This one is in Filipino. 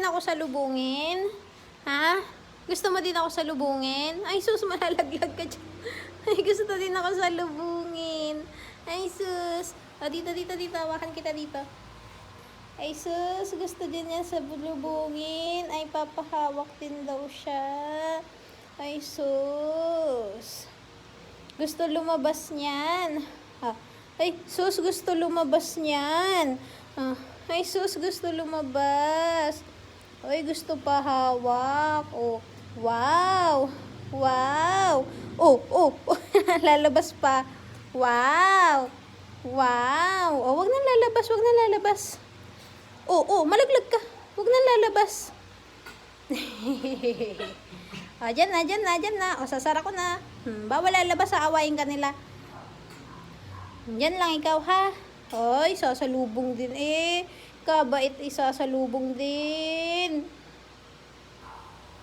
din ako sa lubungin? Ha? Gusto mo din ako sa lubungin? Ay, sus, malalaglag ka dyan. Ay, gusto din ako sa lubungin. Ay, sus. O, dito, dito, dito. Hawakan kita dito. Ay, sus. Gusto din niya sa lubungin. Ay, papahawak din daw siya. Ay, sus. Gusto lumabas niyan. Ah, ay, sus, gusto lumabas niyan. Ah, ay, sus, gusto lumabas. Ay, gusto pa hawak. Oh, wow. Wow. Oh, oh, lalabas pa. Wow. Wow. Oh, wag na lalabas, wag na lalabas. Oh, oh, malaglag ka. Wag na lalabas. ah, dyan na, dyan na, dyan na. O, sasara ko na. Hmm, bawal lalabas sa awayin kanila. Diyan lang ikaw ha. Hoy, sasalubong din eh kabait isasalubong din.